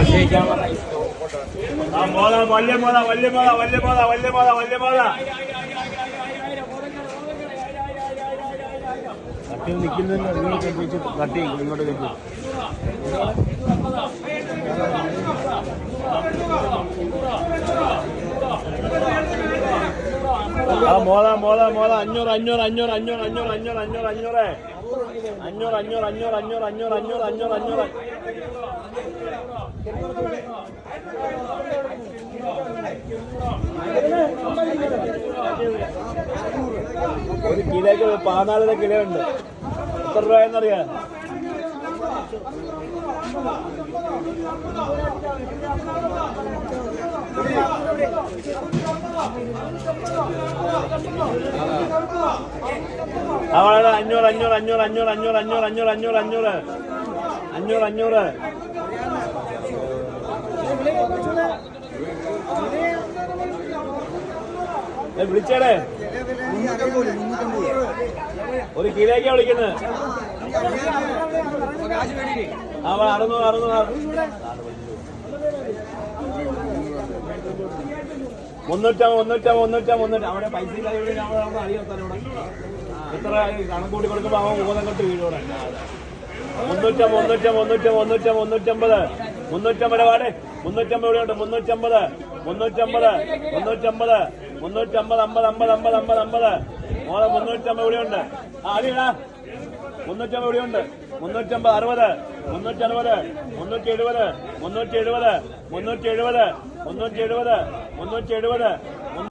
വല്യ മോത വല്യ മോത വല്യ മോത വല്യ മോത വല്യ മോത കട്ടി നിൽക്കുന്നതിന് ഇങ്ങോട്ട് കെട്ടിച്ച് കട്ടി ഇങ്ങോട്ട് കെട്ടി ആ മോള മോള മോള അഞ്ഞൂറ് അഞ്ഞൂറ് അഞ്ഞൂറ് അഞ്ഞൂറ് അഞ്ഞൂറ് അഞ്ഞൂറ് അഞ്ഞൂറ് അഞ്ഞൂറ് അഞ്ഞൂറ് അഞ്ഞൂറ് അഞ്ഞൂറ് അഞ്ഞൂറ് അഞ്ഞൂറ് അഞ്ഞൂറ് അഞ്ഞൂറ് അഞ്ഞൂറ് ഒരു കിലോയ്ക്ക് പതിനാലര കിലോ ഉണ്ട് എത്ര രൂപയെന്നറിയാം അവളെ അഞ്ഞൂറ് അഞ്ഞൂറ് അഞ്ഞൂറ് അഞ്ഞൂറ് അഞ്ഞൂറ് അഞ്ഞൂറ് അഞ്ഞൂറ് അഞ്ഞൂറ് അഞ്ഞൂറ്. അഞ്ഞൂറ് അഞ്ഞൂറ്. വിളിച്ചേടേ? ഒരു കിലോയ്ക്കാ വിളിക്കുന്നത് അവൾ അറുന്നൂറ് അറുന്നൂറ്. മുന്നൂറ്റം മുന്നൂറ്റം മുന്നൂറ്റം മുന്നൂറ്റം അവിടെ പൈസ എത്ര കണക്കൂട്ടി കൂടി കൊടുക്കുമ്പോ അവൻ കെട്ട് വീഴോടെ മുന്നൂറ്റം മുന്നൂറ്റം മുന്നൂറ്റം മുന്നൂറ്റം മുന്നൂറ്റമ്പത് മുന്നൂറ്റമ്പത്. വാടെ. മുന്നൂറ്റമ്പത് ഇവിടെ ഉണ്ട്. മുന്നൂറ്റമ്പത് മുന്നൂറ്റമ്പത് മുന്നൂറ്റമ്പത് മുന്നൂറ്റമ്പത് അമ്പത് അമ്പത് അമ്പത് അമ്പത് അമ്പത്. മോളെ മുന്നൂറ്റമ്പത് ഇവിടെ ആ അടിയടാ. മുന്നൂറ്റമ്പത് ഇവിടെ മുന്നൂറ്റമ്പത് അറുപത്. മുന്നൂറ്റി അറുപത് മുന്നൂറ്റി എഴുപത് മുന്നൂറ്റി എഴുപത് മുന്നൂറ്റി എഴുപത് മുന്നൂറ്റി എഴുപത് മുന്നൂറ്റി എഴുപത്